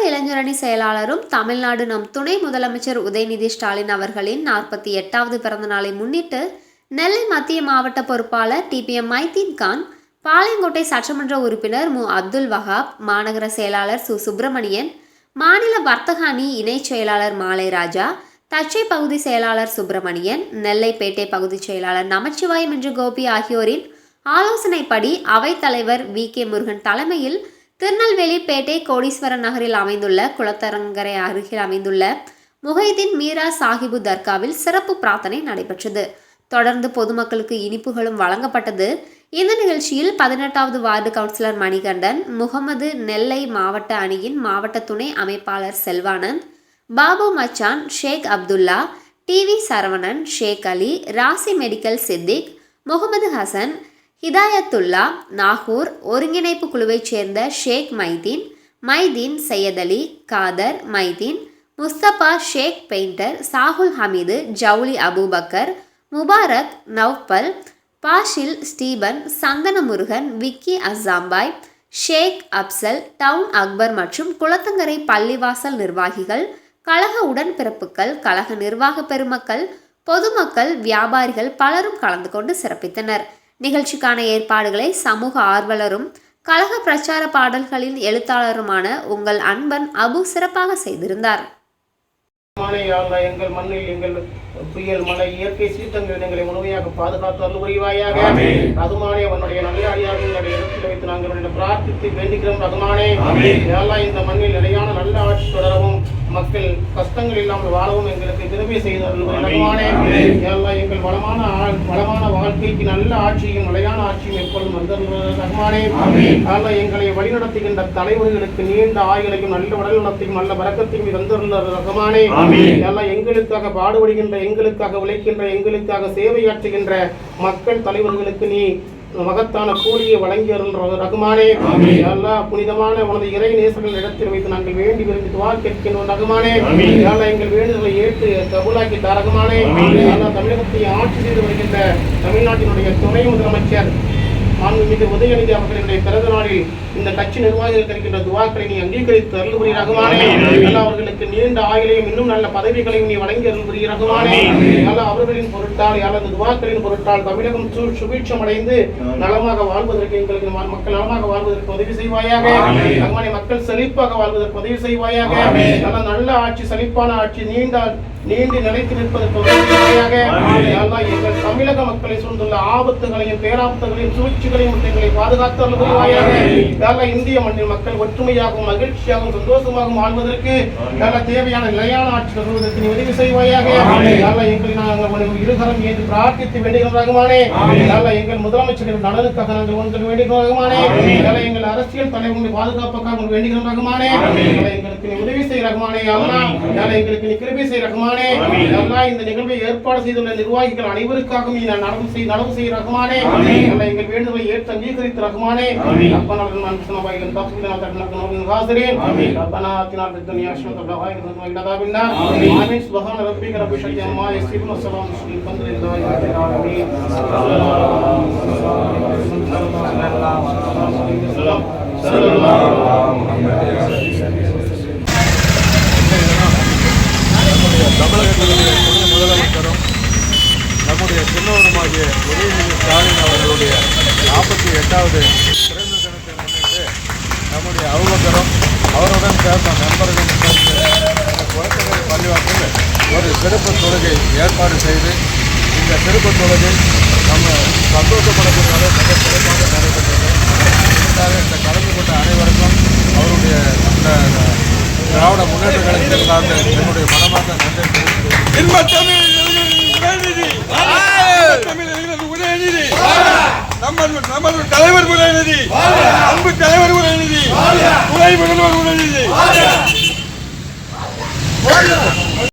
இளைஞரணி செயலாளரும் தமிழ்நாடு நம் துணை முதலமைச்சர் உதயநிதி ஸ்டாலின் அவர்களின் நாற்பத்தி எட்டாவது பிறந்த நாளை முன்னிட்டு நெல்லை மத்திய மாவட்ட பொறுப்பாளர் டிபிஎம் மைதீன் கான் பாளையங்கோட்டை சட்டமன்ற உறுப்பினர் மு. அப்துல் வஹாப் மாநகர செயலாளர் சு. சுப்பிரமணியன் மாநில வர்த்தக அணி இணைச் செயலாளர் மாலை ராஜா தச்சை பகுதி செயலாளர் சுப்பிரமணியன் நெல்லைப்பேட்டை பகுதி செயலாளர் நமச்சிவாயம் என்று கோபி ஆகியோரின் ஆலோசனைப்படி அவைத்தலைவர் வி. கே. முருகன் தலைமையில் திருநெல்வேலி பேட்டை கோடீஸ்வரன் நகரில் அமைந்துள்ள குளத்தரங்கரை அருகில் அமைந்துள்ள முஹைதீன் மீரா சாஹிபு தர்காவில் சிறப்பு பிரார்த்தனை நடைபெற்றது. தொடர்ந்து பொதுமக்களுக்கு இனிப்புகளும் வழங்கப்பட்டது. இந்த நிகழ்ச்சியில் பதினெட்டாவது வார்டு கவுன்சிலர் மணிகண்டன் முகமது நெல்லை மாவட்ட அணியின் மாவட்ட துணை அமைப்பாளர் செல்வானந்த் பாபு மச்சான் ஷேக் அப்துல்லா டிவி சரவணன் ஷேக் அலி ராசி மெடிக்கல் சித்திக் முகமது ஹசன் ஹிதாயத்துல்லா நாகூர் ஒருங்கிணைப்பு குழுவைச் சேர்ந்த ஷேக் மைதீன் மைதீன் சையத் அலி காதர் மைதீன் முஸ்தபா ஷேக் பெயிண்டர் சாகுல் ஹமீது ஜவுலி அபூபக்கர் முபாரக் நவ்பல் பாஷில் ஸ்டீபன் சந்தனமுருகன் விக்கி அசாம்பாய் ஷேக் அப்சல் டவுன் அக்பர் மற்றும் குளத்தங்கரை பள்ளிவாசல் நிர்வாகிகள் கழக உடன்பிறப்புகள் கழக நிர்வாக பெருமக்கள் பொதுமக்கள் வியாபாரிகள் பலரும் கலந்து கொண்டு சிறப்பித்தனர். நிகழ்ச்சிக்கான ஏற்பாடுகளை சமூக ஆர்வலரும் கழக பிரச்சார பாடல்களின் எழுத்தாளருமான உங்கள் அன்பன் அபு சிறப்பாக செய்திருந்தார். எங்கள் மண்ணில் எங்கள் புயல் மழை இயற்கை சீற்றங்கள் எங்களை முழுமையாக பாதுகாத்து அருள் புரிவாயாக ரகுமானே உன்னுடைய நல்ல அடியாக எங்களுடைய இடத்தில் வைத்து நாங்கள் பிரார்த்தித்து வேண்டுகிறோம் ரகுமானே. இந்த மண்ணில் நிலையான நல்ல ஆட்சி தொடரவும் மக்கள் கஷ்டங்கள் இல்லாமல் வாழவும் எங்களுக்கு திரும்பி செய்து அருள் ரகுமானே யாழ்லா எங்கள் வளமான வளமான வாழ்க்கைக்கு நல்ல ஆட்சியும் நிலையான ஆட்சியும் எப்பொழுதும் வந்தருள் ரகுமானே யாழ்லா எங்களை வழிநடத்துகின்ற தலைவர்களுக்கு நீண்ட ஆயுளையும் நல்ல உடல் நலத்தையும் நல்ல வரக்கத்தையும் தந்துள்ள ரகுமானே எல்லாம் எங்களுக்காக பாடுபடுகின்ற எங்களுக்காக உழைக்கின்ற எங்களுக்காக சேவையாற்றுகின்ற மக்கள் தலைவர்களுக்கு நீ மகத்தான கூலியை வழங்கி அருள் ரகுமானே. எல்லா புனிதமான உனது இறை நேசர்கள் இடத்தில் வைத்து நாங்கள் வேண்டி விரும்பி துவா கேட்கின்றோம் ரகுமானே. எல்லா எங்கள் வேண்டுதலை ஏற்று கபூலாக்கி ரகுமானே. எல்லா தமிழகத்தை ஆட்சி செய்து வருகின்ற தமிழ்நாட்டினுடைய துணை முதலமைச்சர் மாண்புமிகு உதயநிதி அவர்களுடைய பிறந்த நாளில் இந்த கட்சி நிர்வாகிகள் இருக்கின்ற துவாக்களை நீ அங்கீகரித்து அருள் புரிய ரகுமானே அவர்களுக்கு நீண்ட ஆயுளையும் இன்னும் நல்ல பதவிகளையும் நீ வழங்கி அருள் புரிய ரகுமானே நல்ல அவர்களின் பொருட்டால் அல்லது துவாக்களின் பொருட்டால் தமிழகம் சுபீட்சம் அடைந்து நலமாக வாழ்வதற்கு எங்களுக்கு மக்கள் நலமாக வாழ்வதற்கு உதவி செய்வாயாக. ரகுமானே மக்கள் செழிப்பாக வாழ்வதற்கு உதவி செய்வாயாக. நல்ல நல்ல ஆட்சி செழிப்பான ஆட்சி நீண்ட நீண்டு நிலைத்து அல்லாஹ் எங்கள் தமிழக மக்களை சூழ்ந்துள்ள ஆபத்துகளையும் பேராபத்துகளையும் சூழ்ச்சிகளையும் எங்களை பாதுகாத்து அருள் புரிவாயாக இந்திய மண்ணில் மக்கள் ஒற்றுமையாகவும் மகிழ்ச்சியாகவும் சந்தோஷமாகவும் வாழ்வதற்கு நல்ல தேவையான நிலையான ஆட்சி தருவதற்கு நீ உதவி செய்வாயாக. எங்களை நாங்கள் இருகரம் ஏற்று பிரார்த்தித்து வேண்டுகிறோம் ரகுமானே நல்ல எங்கள் முதலமைச்சரின் நலனுக்காக நாங்கள் உங்களுக்கு வேண்டுகிறோம் ரகுமானே நல்ல எங்கள் அரசியல் தலைவர்களை பாதுகாப்புக்காக உங்களுக்கு வேண்டுகிறோம் ரகுமானே நல்ல எங்களுக்கு நீ உதவி செய் ரகுமானே அல்லா நல்ல எங்களுக்கு நீ கிருபை செய் ரகுமானே அல்லா இந்த நிகழ்வை ஏற்பாடு செய்துள்ள நிர்வாகிகள் அனைவருக்காகவும் நீ நடவு செய் நடவு செய் ரகுமானே நல்ல எங்கள் வேண்டுதலை ஏற்று அங்கீகரித்து ரகுமானே ربنا لنا من سماء وإلى الأرض لنا تكلنا من الغافرين ربنا آتنا في الدنيا حسنة وفي الآخرة حسنة وقنا عذاب النار آمين سبحان ربك رب العزة عما يصفون والسلام على المرسلين الحمد لله رب العالمين நம்முடைய சின்னவருமாகிய உதயநிதி ஸ்டாலின் அவர்களுடைய நாற்பத்தி எட்டாவது பிறந்த தினத்தை முன்னிட்டு நம்முடைய அவுபக்கரும் அவருடன் சேர்ந்த நண்பர்களும் சேர்ந்து இந்த குளத்தகரை ஒரு சிறப்பு தொழுகை ஏற்பாடு செய்து இந்த சிறப்பு தொழுகை நம்ம சந்தோஷப்படக்கூடிய மிக சிறப்பாக நடைபெற்றது. இந்த கலந்து கொண்ட அனைவருக்கும் அவருடைய அந்த திராவிட முன்னேற்ற கழகத்தின் சார்ந்த என்னுடைய மனமாக நன்றி கருணாநிதி தமிழர்கள் உதயநிதி. நமது நமது தலைவர் உதயநிதி. அன்பு தலைவர் உதயநிதி. துணை உதயநிதி.